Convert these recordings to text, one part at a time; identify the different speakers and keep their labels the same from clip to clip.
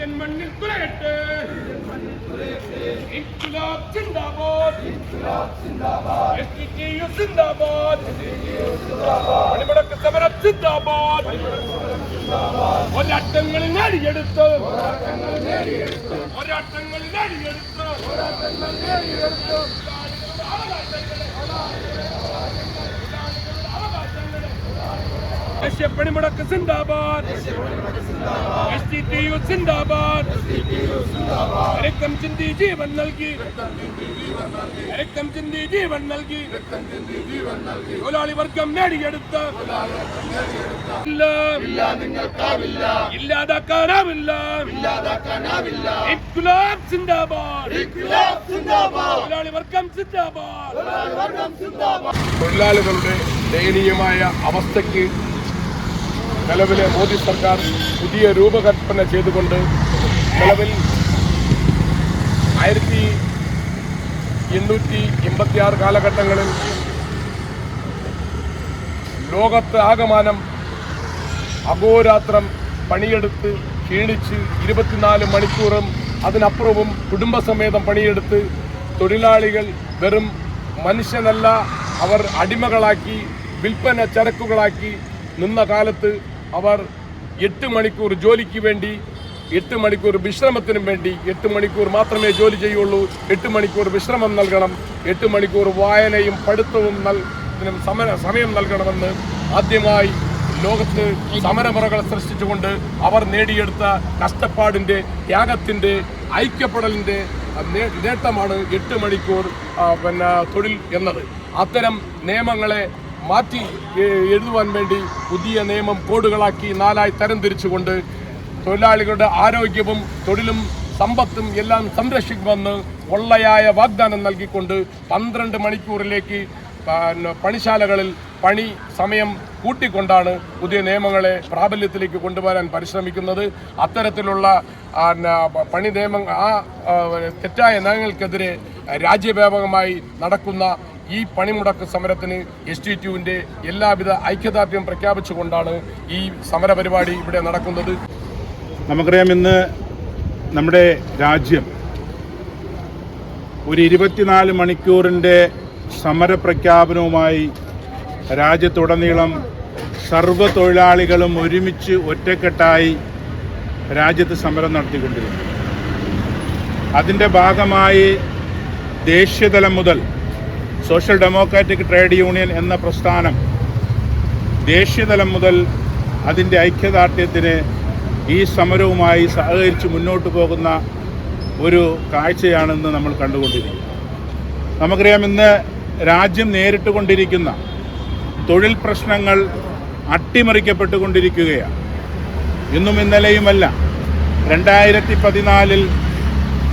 Speaker 1: Indian മണ്ണിൽ തുലയട്ടെ ഇൻക്ലാബ് സിന്ദാബാദ് സിന്ദാബാദ് പണിമുടക്ക് സമരം സിന്ദാബാദ് പോരാട്ടങ്ങളിൽ നേടിയെടുത്ത്. പോരാട്ടങ്ങൾ നേടിയെടുത്ത്. ദേശീയ പണിമുടക്ക് സിന്ദാബാദ്. എസ് ടി ടി യു സിന്ദാബാദ് രക്തം ചിന്തി ജീവൻ നൽകി. രക്തം ചിന്തി ജീവൻ നൽകി. തൊഴിലാളി വർഗം നേടിയെടുത്ത. ഇല്ല. ഇല്ലാതാക്കാനാവില്ല. ഇൻക്ലാബ് സിന്ദാബാദ്. തൊഴിലാളി വർഗം സിന്ദാബാദ്. തൊഴിലാളികളുടെ ദയനീയമായ അവസ്ഥയ്ക്ക് നിലവിലെ മോദി സർക്കാർ പുതിയ രൂപകൽപ്പന ചെയ്തുകൊണ്ട് നിലവിൽ ആയിരത്തി എണ്ണൂറ്റി എൺപത്തിയാറ് കാലഘട്ടങ്ങളിൽ ലോകത്ത് ആകമാനം അഹോരാത്രം പണിയെടുത്ത് ക്ഷീണിച്ച് ഇരുപത്തിനാല് മണിക്കൂറും അതിനപ്പുറവും കുടുംബസമേതം പണിയെടുത്ത് തൊഴിലാളികൾ വെറും മനുഷ്യനല്ല അവർ അടിമകളാക്കി വിൽപ്പന ചരക്കുകളാക്കി നിന്ന കാലത്ത് അവർ എട്ട് മണിക്കൂർ ജോലിക്ക് വേണ്ടി എട്ട് മണിക്കൂർ വിശ്രമത്തിനും വേണ്ടി എട്ട് മണിക്കൂർ മാത്രമേ ജോലി ചെയ്യുള്ളൂ. എട്ട് മണിക്കൂർ വിശ്രമം നൽകണം. എട്ട് മണിക്കൂർ വായനയും പഠിത്തവും നൽ സമര സമയം നൽകണമെന്ന് ആദ്യമായി ലോകത്ത് സമരമുറകൾ സൃഷ്ടിച്ചുകൊണ്ട് അവർ നേടിയെടുത്ത കഷ്ടപ്പാടിന്റെ ത്യാഗത്തിന്റെ ഐക്യപ്പെടലിന്റെ നേട്ടമാണ് എട്ട് മണിക്കൂർ പിന്നെ തൊഴിൽ എന്നത്. അത്തരം നിയമങ്ങളെ മാറ്റി എഴുതുവാൻ വേണ്ടി പുതിയ നിയമം കോഡുകളാക്കി നാലായി തരംതിരിച്ചുകൊണ്ട് തൊഴിലാളികളുടെ ആരോഗ്യവും തൊഴിലും സമ്പത്തും എല്ലാം സംരക്ഷിക്കുമെന്ന് പൊള്ളയായ വാഗ്ദാനം നൽകിക്കൊണ്ട് പന്ത്രണ്ട് മണിക്കൂറിലേക്ക് പണിശാലകളിൽ പണി സമയം കൂട്ടിക്കൊണ്ടാണ് പുതിയ നിയമങ്ങളെ പ്രാബല്യത്തിലേക്ക് കൊണ്ടുവരാൻ പരിശ്രമിക്കുന്നത്. അത്തരത്തിലുള്ള പണി നിയമ ആ, തെറ്റായ നയങ്ങൾക്കെതിരെ രാജ്യവ്യാപകമായി നടക്കുന്ന ഈ പണിമുടക്ക് സമരത്തിന് എസ് ടി ടുവിന്റെ എല്ലാവിധ ഐക്യദാർഢ്യം പ്രഖ്യാപിച്ചുകൊണ്ടാണ് ഈ സമരപരിപാടി ഇവിടെ നടക്കുന്നത്.
Speaker 2: നമുക്കറിയാം ഇന്ന് നമ്മുടെ രാജ്യം ഒരു ഇരുപത്തിനാല് മണിക്കൂറിന്റെ സമരപ്രഖ്യാപനവുമായി രാജ്യത്തുടനീളം സർവ തൊഴിലാളികളും ഒരുമിച്ച് ഒറ്റക്കെട്ടായി രാജ്യത്ത് സമരം നടത്തിക്കൊണ്ടിരുന്നു അതിന്റെ ഭാഗമായി ദേശീയതലം മുതൽ സോഷ്യൽ ഡെമോക്രാറ്റിക് ട്രേഡ് യൂണിയൻ എന്ന പ്രസ്ഥാനം ദേശീയതലം മുതൽ അതിന്റെ ഐക്യദാർഢ്യത്തിന് ഈ സമരവുമായി സഹകരിച്ച് മുന്നോട്ട് പോകുന്ന ഒരു കാഴ്ചയാണെന്ന് നമ്മൾ കണ്ടുകൊണ്ടിരിക്കുന്നത് നമുക്കറിയാം ഇന്ന് രാജ്യം നേരിട്ട് കൊണ്ടിരിക്കുന്ന തൊഴിൽ പ്രശ്നങ്ങൾ അട്ടിമറിക്കപ്പെട്ടുകൊണ്ടിരിക്കുകയാണ്. ഇന്നും ഇന്നലെയുമല്ല. രണ്ടായിരത്തി പതിനാലിൽ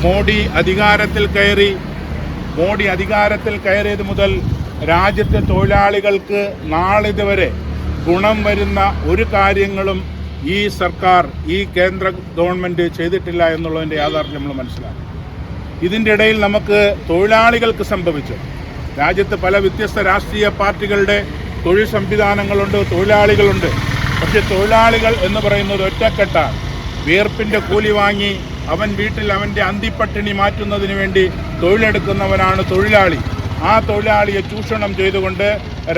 Speaker 2: മോഡി അധികാരത്തിൽ കയറി മോഡി അധികാരത്തിൽ കയറിയത് മുതൽ രാജ്യത്തെ തൊഴിലാളികൾക്ക് നാളിതുവരെ ഗുണം വരുന്ന ഒരു കാര്യങ്ങളും ഈ സർക്കാർ ഈ കേന്ദ്ര ഗവൺമെന്റ് ചെയ്തിട്ടില്ല എന്നുള്ളതിന്റെ യാഥാർത്ഥ്യം നമ്മൾ മനസ്സിലാക്കും. ഇതിന്റെ ഇടയിൽ നമുക്ക് തൊഴിലാളികൾക്ക് സംഭവിച്ചു രാജ്യത്ത് പല വ്യത്യസ്ത രാഷ്ട്രീയ പാർട്ടികളുടെ തൊഴിൽ സംവിധാനങ്ങളുണ്ട് തൊഴിലാളികളുണ്ട്. പക്ഷെ തൊഴിലാളികൾ എന്ന് പറയുന്നത് ഒറ്റക്കെട്ടാണ്. വിയർപ്പിന്റെ കൂലി വാങ്ങി അവൻ വീട്ടിൽ അവന്റെ അന്തിപ്പട്ടിണി മാറ്റുന്നതിന് വേണ്ടി തൊഴിലെടുക്കുന്നവനാണ് തൊഴിലാളി. ആ തൊഴിലാളിയെ ചൂഷണം ചെയ്തുകൊണ്ട്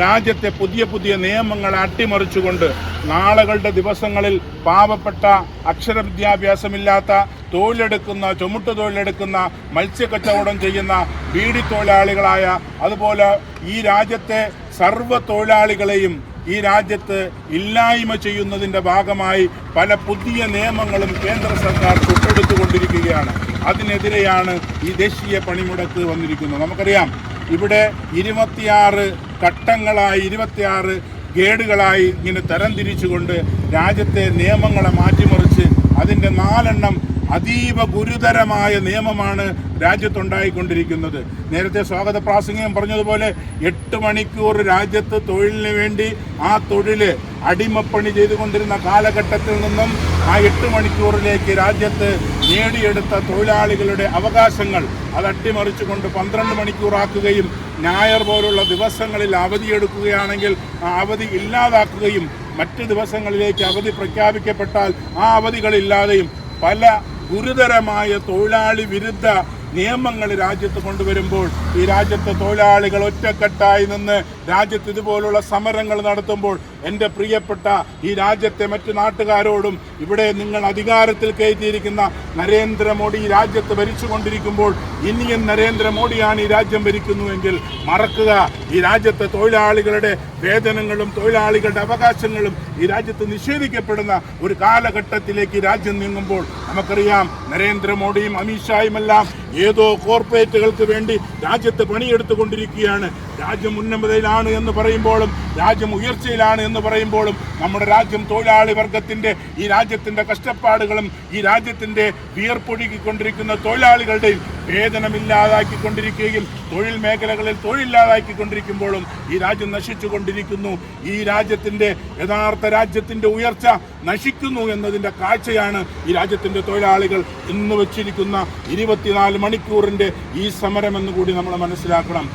Speaker 2: രാജ്യത്തെ പുതിയ പുതിയ നിയമങ്ങൾ അട്ടിമറിച്ചുകൊണ്ട് നാളുകളുടെ ദിവസങ്ങളിൽ പാവപ്പെട്ട അക്ഷരവിദ്യാഭ്യാസമില്ലാത്ത തൊഴിലെടുക്കുന്ന ചുമട്ടു തൊഴിലെടുക്കുന്ന മത്സ്യക്കച്ചവടം ചെയ്യുന്ന ബീഡി തൊഴിലാളികളായ അതുപോലെ ഈ രാജ്യത്തെ സർവ തൊഴിലാളികളെയും ഈ രാജ്യത്ത് ഇല്ലായ്മ ചെയ്യുന്നതിന്റെ ഭാഗമായി പല പുതിയ നിയമങ്ങളും കേന്ദ്ര സർക്കാർ തൊട്ടെടുത്തുകൊണ്ടിരിക്കുകയാണ്. അതിനെതിരെയാണ് ഈ ദേശീയ പണിമുടക്ക് വന്നിരിക്കുന്നത്. നമുക്കറിയാം ഇവിടെ ഇരുപത്തിയാറ് ഘട്ടങ്ങളായി ഇരുപത്തിയാറ് ഗേഡുകളായി ഇങ്ങനെ തരംതിരിച്ചുകൊണ്ട് രാജ്യത്തെ നിയമങ്ങളെ മാറ്റിമറിച്ച് അതിന്റെ നാലെണ്ണം അതീവ ഗുരുതരമായ നിയമമാണ് രാജ്യത്തുണ്ടായിക്കൊണ്ടിരിക്കുന്നത്. നേരത്തെ സ്വാഗത പ്രാസംഗികം പറഞ്ഞതുപോലെ എട്ട് മണിക്കൂർ രാജ്യത്ത് തൊഴിലിന് വേണ്ടി ആ തൊഴിൽ അടിമപ്പണി ചെയ്തുകൊണ്ടിരുന്ന കാലഘട്ടത്തിൽ നിന്നും ആ എട്ട് മണിക്കൂറിലേക്ക് രാജ്യത്ത് നേടിയെടുത്ത തൊഴിലാളികളുടെ അവകാശങ്ങൾ അത് അട്ടിമറിച്ചുകൊണ്ട് പന്ത്രണ്ട് മണിക്കൂറാക്കുകയും ഞായർ പോലുള്ള ദിവസങ്ങളിൽ അവധിയെടുക്കുകയാണെങ്കിൽ ആ അവധി ഇല്ലാതാക്കുകയും മറ്റ് ദിവസങ്ങളിലേക്ക് അവധി പ്രഖ്യാപിക്കപ്പെട്ടാൽ ആ അവധികളില്ലാതെയും പല ഗുരുതരമായ തൊഴിലാളി വിരുദ്ധ നിയമങ്ങൾ രാജ്യത്ത് കൊണ്ടുവരുമ്പോൾ ഈ രാജ്യത്തെ തൊഴിലാളികൾ ഒറ്റക്കെട്ടായി നിന്ന് രാജ്യത്ത് ഇതുപോലുള്ള സമരങ്ങൾ നടത്തുമ്പോൾ എന്റെ പ്രിയപ്പെട്ട ഈ രാജ്യത്തെ മറ്റു നാട്ടുകാരോടും ഇവിടെ നിങ്ങൾ അധികാരത്തിൽ കയറ്റിയിരിക്കുന്ന നരേന്ദ്രമോദി ഈ രാജ്യത്ത് ഭരിച്ചുകൊണ്ടിരിക്കുമ്പോൾ ഇനിയും നരേന്ദ്രമോദിയാണ് ഈ രാജ്യം ഭരിക്കുന്നുവെങ്കിൽ മറക്കുക. ഈ രാജ്യത്തെ തൊഴിലാളികളുടെ വേതനങ്ങളും തൊഴിലാളികളുടെ അവകാശങ്ങളും ഈ രാജ്യത്ത് നിഷേധിക്കപ്പെടുന്ന ഒരു കാലഘട്ടത്തിലേക്ക് രാജ്യം നീങ്ങുമ്പോൾ നമുക്കറിയാം നരേന്ദ്രമോദിയും അമിത്ഷായുമെല്ലാം ഏതോ കോർപ്പറേറ്റുകൾക്ക് വേണ്ടി രാജ്യത്ത് പണിയെടുത്തുകൊണ്ടിരിക്കുകയാണ്. രാജ്യം ഉന്നമതയിലാണ് എന്ന് പറയുമ്പോഴും രാജ്യം ഉയർച്ചയിലാണ് എന്ന് പറയുമ്പോഴും നമ്മുടെ രാജ്യം തൊഴിലാളി വർഗത്തിന്റെ ഈ രാജ്യത്തിന്റെ കഷ്ടപ്പാടുകളും ഈ രാജ്യത്തിന്റെ വിയർപ്പൊഴുകിക്കൊണ്ടിരിക്കുന്ന തൊഴിലാളികളുടെയും വേതനമില്ലാതാക്കിക്കൊണ്ടിരിക്കുകയും തൊഴിൽ മേഖലകളിൽ തൊഴിലില്ലാതാക്കിക്കൊണ്ടിരിക്കുമ്പോഴും ഈ രാജ്യം നശിച്ചുകൊണ്ടിരിക്കുന്നു. ഈ രാജ്യത്തിന്റെ യഥാർത്ഥ രാജ്യത്തിന്റെ ഉയർച്ച നശിക്കുന്നു എന്നതിന്റെ കാഴ്ചയാണ് ഈ രാജ്യത്തിന്റെ തൊഴിലാളികൾ ഇന്ന് വെച്ചിരിക്കുന്ന ഇരുപത്തിനാല് മണിക്കൂറിന്റെ ഈ സമരം എന്ന് കൂടി നമ്മൾ മനസ്സിലാക്കണം.